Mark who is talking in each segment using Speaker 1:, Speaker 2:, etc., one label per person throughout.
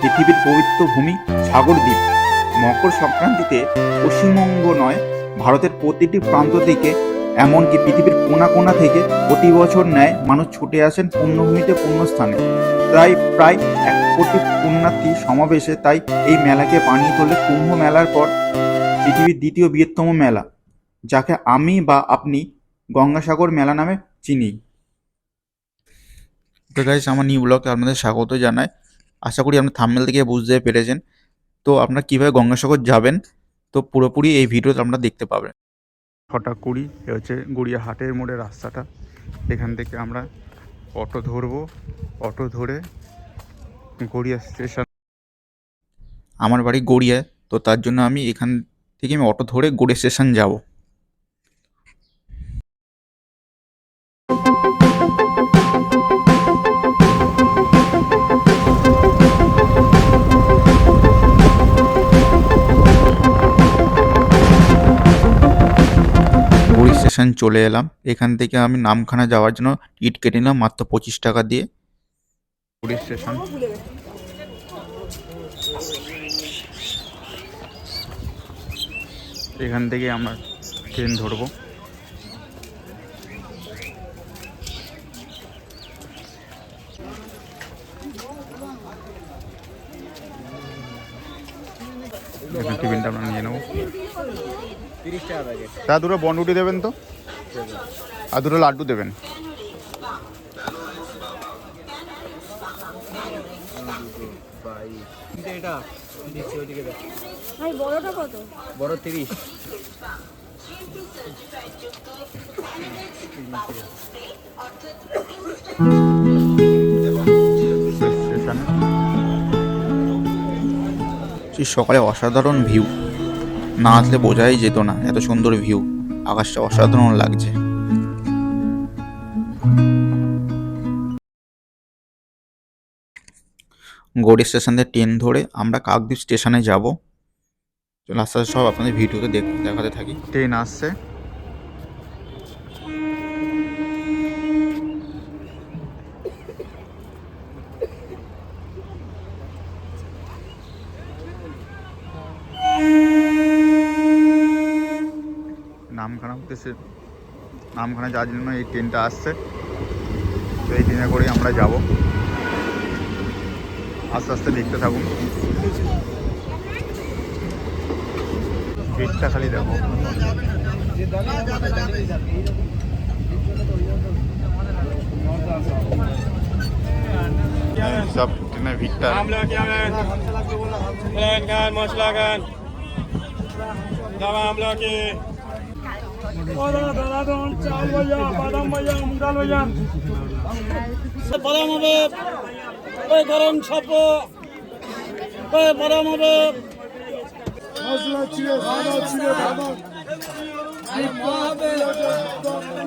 Speaker 1: পৃথিবীর পবিত্র ভূমি সাগরদ্বীপ। মকর সংক্রান্তিতে পশ্চিমবঙ্গ নয়, ভারতের প্রতিটি প্রান্ত থেকে, এমনকি পৃথিবীর কোনা কোনা থেকে প্রতি বছর ন্যায় মানুষ ছুটে আসেন পুণ্যভূমিতে পুণ্যস্থানে প্রায় প্রায় এক কোটি পুণ্যার্থী সমাবেশে তাই এই মেলাকে বানিয়ে তোলে কুম্ভ মেলার পর পৃথিবীর দ্বিতীয় বৃহত্তম মেলা, যাকে আমি বা আপনি গঙ্গাসাগর মেলা নামে চিনি। তো গাইস আমার নিউ ব্লগে আপনাদের স্বাগত জানাই। আশা করি আপনি থামমেল থেকে বুঝতে পেরেছেন। তো আপনারা কীভাবে গঙ্গাসাগর যাবেন তো পুরোপুরি এই ভিডিওতে আপনারা দেখতে পাবেন। ছটা কুড়ি এ হচ্ছে গড়িয়া হাটের মোড়ের রাস্তাটা। এখান থেকে আমরা অটো ধরবো। অটো ধরে গড়িয়া স্টেশন আমার বাড়ি গড়িয়ায় তো তার জন্য আমি এখান থেকে আমি অটো ধরে গড়িয়া স্টেশন যাব। স্টেশন চলে এলাম। এখান থেকে আমি নামখানা যাওয়ার জন্য টিকিট কেটে নিলাম মাত্র পঁচিশ টাকা দিয়ে। গড়ি স্টেশন এখান থেকে আমরা ট্রেন ধরবো। টিফিনটা আমরা নিয়ে নেব। তা দুটো বনরুটি দেবেন তো? আর দুটো লাড্ডু দেবেন।
Speaker 2: কিন্তু এটা দিচ্ছি ওইদিকে দেখ।
Speaker 3: ভাই বড়টা কত?
Speaker 2: বড় তিরিশ।
Speaker 1: সকালে অসাধারণ ভিউ। না আসলে বোঝাই যেত না, এত সুন্দর ভিউ আকাশটা অসাধারণ লাগছে। গৌরী স্টেশন থেকে ট্রেন ধরে আমরা কাকদ্বীপ স্টেশনে যাব। আস্তে আস্তে সব আপনাদের ভিডিওতে দেখ, দেখাতে থাকি। ট্রেন আসছে। নামখানা উদ্দেশ্যে নামখানা যাওয়ার জন্য এই ট্রেনটা আসছে। তো এই ট্রেনে করেই আমরা যাব। আস্তে আস্তে দেখতে থাকুন। গেটটা খালি দেখো। সব ট্রেনের ভিড়টা।
Speaker 4: আমলা কেমন প্লেন খান মশলা খান জামা আমলা কি ওরা দাদন চাল ভাইয়া বাদাম হবে ওই গরম ছাপো ওই বাদাম হবে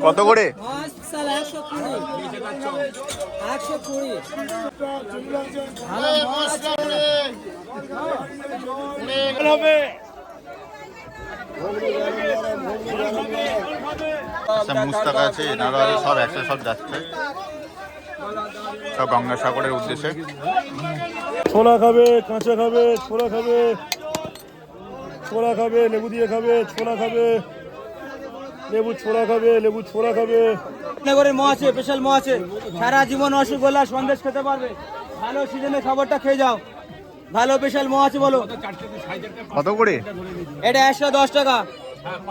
Speaker 1: কত করে
Speaker 2: একশো কুড়ি
Speaker 4: হবে।
Speaker 1: মুস্তাক আছে এনারা আছে সব একসাথে সব যাচ্ছে। সব গঙ্গাসাগরের উদ্দেশ্যে।
Speaker 4: ছোলা খাবে কাঁচা খাবে ছোলা খাবে। ছোলা খাবে লেবু দিয়ে খাবে ছোলা খাবে। লেবু ছোলা খাবে লেবু ছোলা খাবে।
Speaker 2: নগরের মো আছে স্পেশাল মো আছে। সারা জীবন রসগোল্লা সন্দেশ খেতে পারবে। ভালো সিজনে খাবারটা খেয়ে যাও। ভালো স্পেশাল মো আছে বলো।
Speaker 1: কত করে?
Speaker 2: এটা একশো দশ টাকা।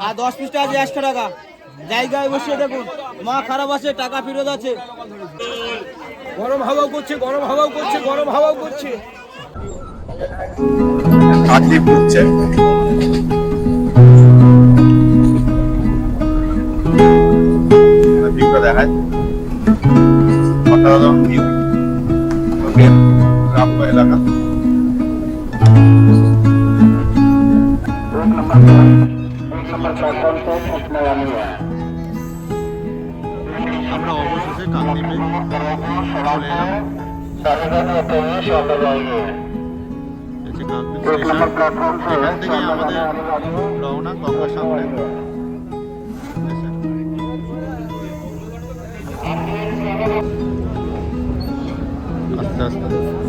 Speaker 2: আর দশ পিসটা আছে একশো টাকা। জায়গায় বসে দেখুন মা খারাপ আছে টাকা ফেরত আছে। গরম হাওয়াও করছে গরম হাওয়াও করছে গরম হাওয়াও করছে।
Speaker 1: কাকদ্বীপ ঘুরছে দেখায় অসাধারণ ভিউ এলাকা। আমরা অবশেষে কাকদ্বীপে চলে এলাম এখান থেকে আমাদের রওনা গঙ্গাসাগরে আস্তে আস্তে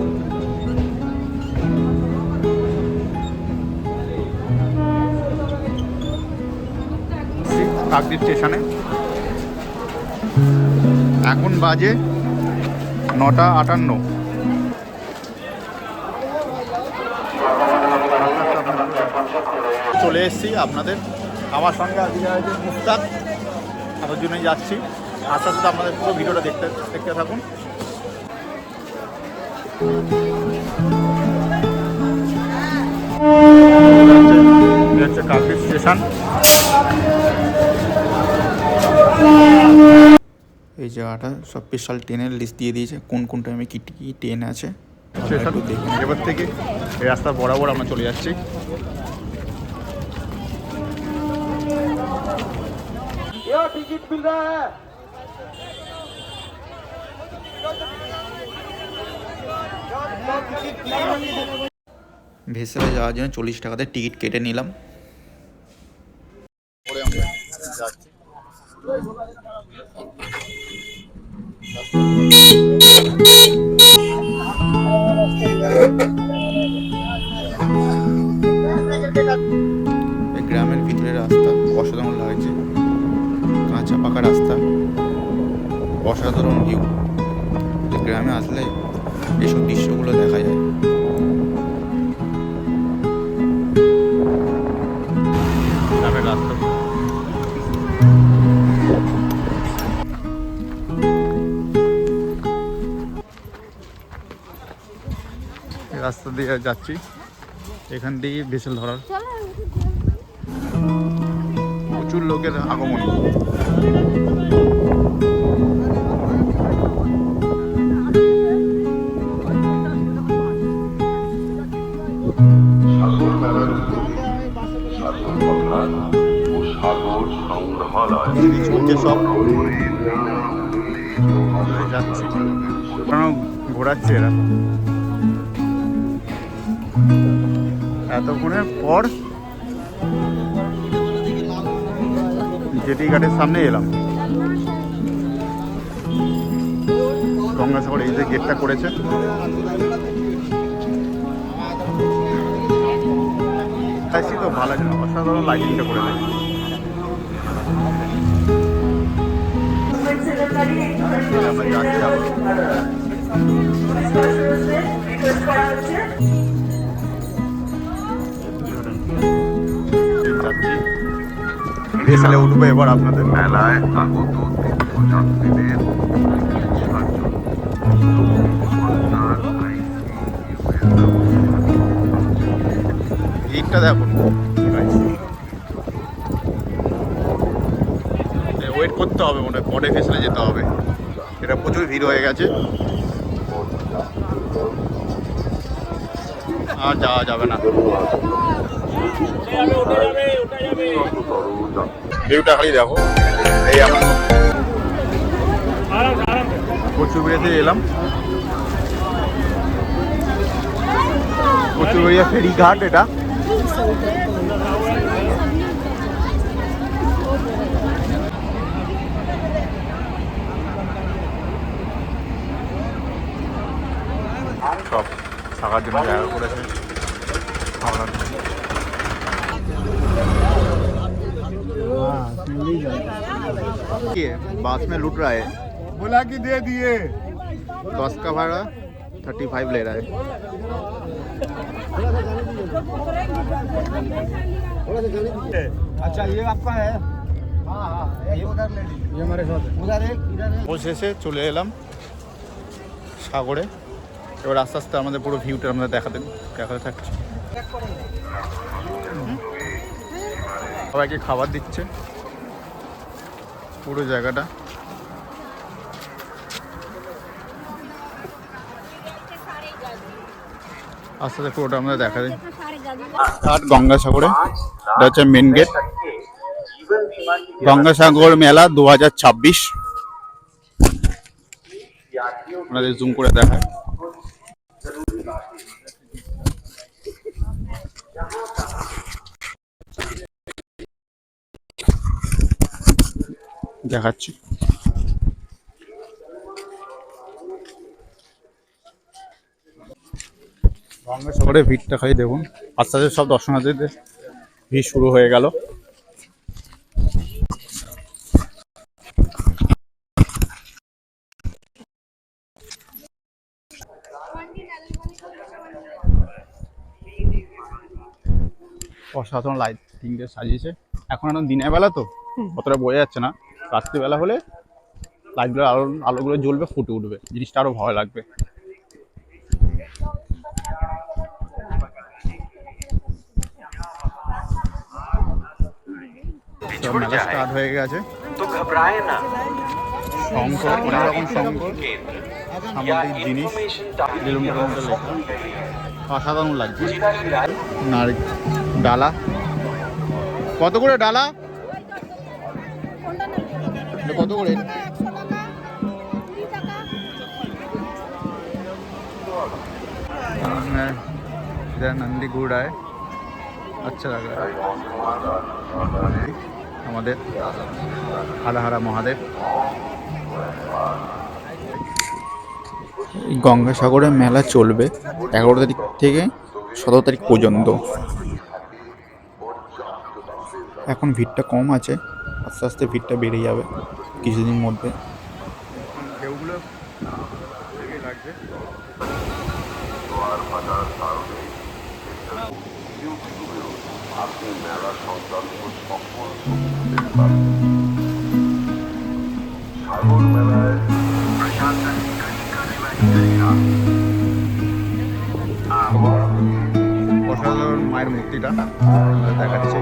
Speaker 5: কাকদ্বীপ স্টেশনে এখন। বাজে নটা আটান্ন। চলে এসেছি আপনাদের। আমার সঙ্গে আজকে আছে মুস্তাক। তাদের জন্যই যাচ্ছি। আস্তে আস্তে আপনাদের পুরো ভিডিওটা দেখতে দেখতে থাকুন। হচ্ছে কাকদ্বীপ স্টেশন জায়গাটা সব স্পেশাল ট্রেনের লিস্ট দিয়ে দিয়েছে কোন কোন টাইমে কী কী ট্রেন আছে। এবার থেকে এই রাস্তা বরাবর আমরা চলে যাচ্ছি। ভেসেলে যাওয়ার জন্য চল্লিশ টাকাতে টিকিট কেটে নিলাম। যাচ্ছি রাস্তা দিয়ে যাচ্ছি। এখান দিয়ে ভেসেল ধরার। প্রচুর লোকের আগমন।
Speaker 3: মেলার উদ্যোগে
Speaker 5: এতক্ষণের পর জেটি ঘাটের সামনে এলাম। গঙ্গাসাগর এই যে গেটটা করেছে। চাইছি তো ভালো আছে অসাধারণ লাইটিংটা করে দেয় আমরা যাচ্ছি যাচ্ছি। ভেসেলে উঠবো এবার আপনাদের
Speaker 3: মেলায় আগত তীর্থযাত্রীদের জন্য
Speaker 5: দেখুন ওয়েট করতে হবে মনে হয় পরে ফেসলে যেতে হবে। এটা প্রচুর ভিড় হয়ে গেছে। আর যাওয়া যাবে না। ভিউটা খালি দেখো। এই আমার বেড়েতে এলাম। প্রচুর বেড়িয়া ফেরিঘাট এটা। সব থাকার জন্য জায়গা করেছে ভালো লাগছে। ये बस में लूट रहा है
Speaker 6: बोला कि दे दिए
Speaker 5: बस का भाड़ा थर्टी फाइव ले रहा है
Speaker 7: अच्छा ये आपका है हाँ हाँ ये उधर ले लीजिए ये हमारे साथ उधर एक इधर एक
Speaker 5: অবশেষে চলে এলাম সাগরে এবার আস্তে আস্তে আমাদের পুরো ভিউটা আমরা দেখাতে দেখাতে থাকছি হুম। সবাইকে খাবার দিচ্ছে পুরো জায়গাটা। আস্তে আস্তে পুরোটা আমরা দেখা দিই। ঘাট গঙ্গাসাগরে, এটা হচ্ছে মেন গেট গঙ্গাসাগর মেলা দু হাজার ছাব্বিশ। আপনাদের জুম করে দেখায় দেখাচ্ছি। গঙ্গাসাগরে ভিড়টা খাই দেখুন। আস্তে আস্তে সব দর্শনার্থীদের ভিড় শুরু হয়ে গেল। অসাধারণ লাইটিং দিয়ে সাজিয়েছে। এখন এখন দিনের বেলা তো? অতটা বোঝা যাচ্ছে না। রাত্রিবেলা হলে লাইটগুলো আলো আলোগুলো জ্বলবে ফুটে উঠবে। জিনিসটা আরও ভালো লাগবে। স্টার্ট হয়ে গেছে। অনেক রকম জিনিস। অসাধারণ লাগছে। ডালা। কত করে ডালা? এটা কত করে इसमें इधर नंदी घोड़ा है अच्छा लग रहा है আমাদের হারা হারা মহাদেব
Speaker 1: এই গঙ্গাসাগরে মেলা চলবে এগারো তারিখ থেকে সতেরো তারিখ পর্যন্ত এখন ভিড়টা কম আছে আস্তে আস্তে ভিড়টা বেড়ে যাবে কিছুদিন মধ্যে
Speaker 5: ঢেউগুলো
Speaker 3: আপনি মেলা সকল। সাগর মেলায়
Speaker 5: অসাধারণ মায়ের মূর্তিটা দেখাচ্ছি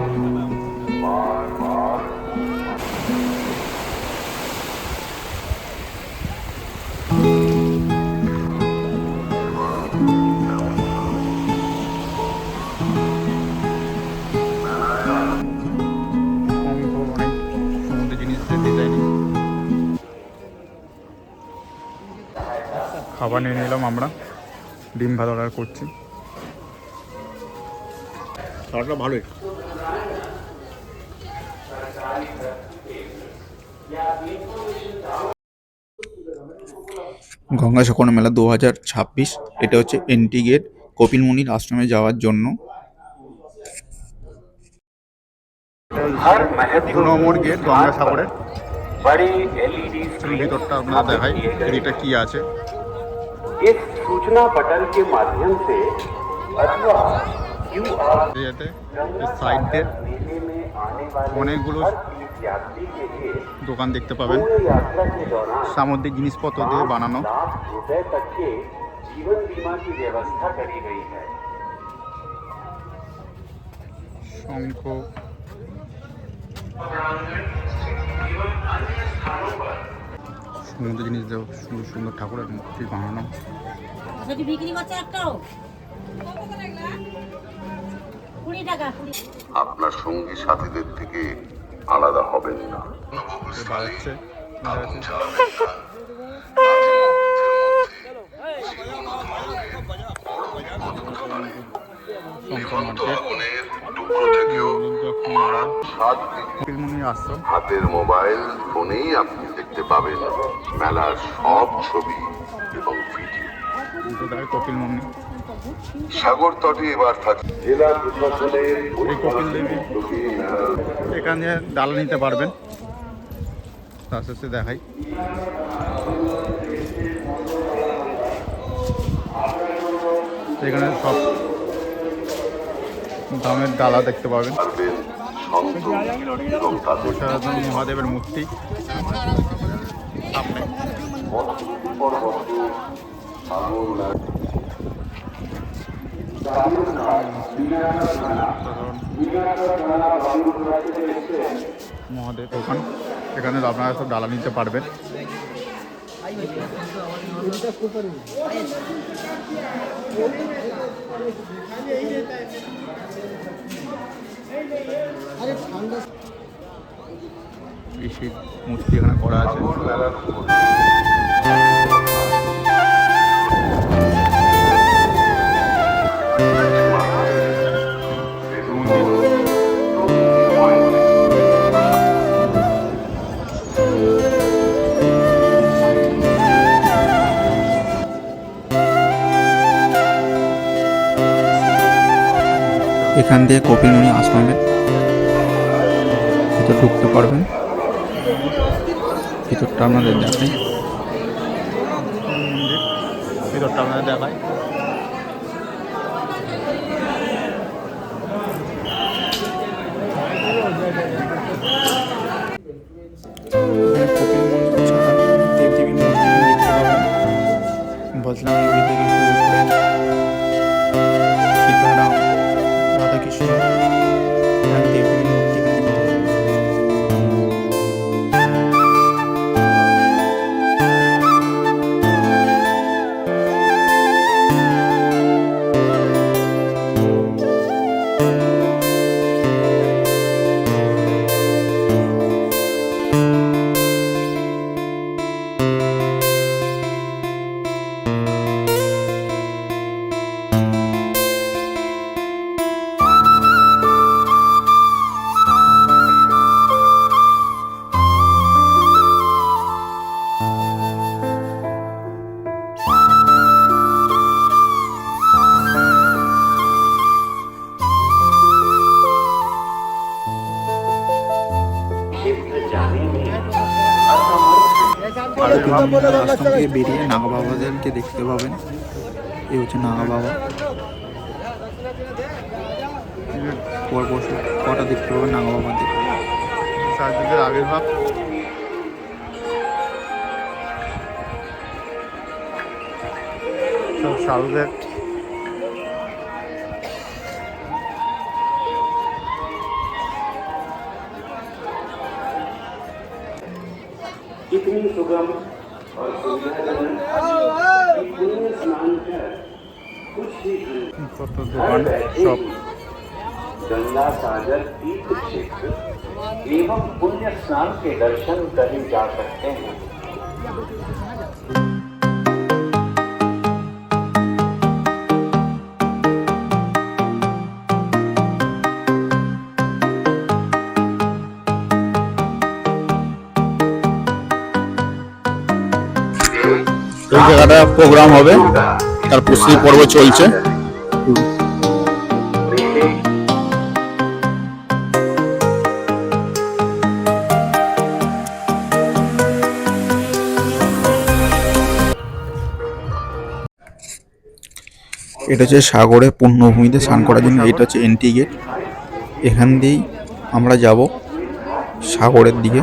Speaker 5: খাবার নিয়ে নিলাম আমরা। ডিম ভাত অর্ডার করছি। খাবারটা ভালোই।
Speaker 1: গঙ্গাসাগর মেলা দু হাজার ছাব্বিশ এটা হচ্ছে এন্ট্রি গেট কপিলমুনির আশ্রমে যাওয়ার জন্য
Speaker 7: हर
Speaker 5: দু নম্বর গেট গঙ্গাসাগরের
Speaker 7: बड़ी एलईडी
Speaker 5: চলুন ভিতরটা আপনারা দেখাই এদিকটা কি আছে
Speaker 7: इस सूचना पटल के माध्यम से अथवा क्यूआर
Speaker 5: যাতে সাইড দিয়ে অনেকগুলো দোকান দেখতে পাবেন। সামুদ্রিক জিনিসপত্র দিয়ে বানানো। শঙ্খ। সমুদ্র জিনিস দেব সুন্দর সুন্দর ঠাকুরের মূর্তি বানানো।
Speaker 8: আচ্ছা, বিক্রি করছে একটাও?
Speaker 3: আপনার সঙ্গী সাথীদের থেকে আলাদা হবেন না। হাতের মোবাইল ফোনেই আপনি দেখতে পাবেন মেলার সব ছবি এবং ভিডিও।
Speaker 5: দুটো দেয় কপিলমুনি
Speaker 3: সাগর তটে এবার থাকে জেলা প্রশাসনের
Speaker 5: কপিল দেবী। এখানে ডাল নিতে পারবেন। তার শেষে দেখাই। এখানে সব দামের ডালা দেখতে পাবেন। মহাদেবের মূর্তি। সামনে। মহাদেব দোকান এখানে আপনারা সব ডালা নিতে পারবেন। মূর্তি এখানে করা আছে।
Speaker 1: এখান দিয়ে কপিলমুনি আশ্রমে ভিতর ঢুকতে পারবেন। ভিতরটা আপনাদের দেখাই।
Speaker 5: ভিতরটা আপনাদের দেখায়
Speaker 7: এরকম
Speaker 1: রাস্তা দিয়ে বেরিয়ে নাগা বাবাদেরকে দেখতে পাবেন। এ হচ্ছে নাগা বাবা পর বছর কটা দেখতে পাবেন নাগা বাবাদের
Speaker 5: চারদিকের আবির্ভাব। সব শারদের
Speaker 7: इतनी सुगम और स्नान कुछ गंगा सागर तीर्थ क्षेत्र एवं पुण्य स्नान के दर्शन करे जा सकते हैं।
Speaker 5: এই জায়গাটা প্রোগ্রাম হবে। তার প্রস্তুতি পর্ব চলছে।
Speaker 1: এটা হচ্ছে সাগরে পূর্ণভূমিতে স্নান করার জন্য, এটা হচ্ছে এন্ট্রি গেট। এখান দিয়েই আমরা যাব সাগরের দিকে।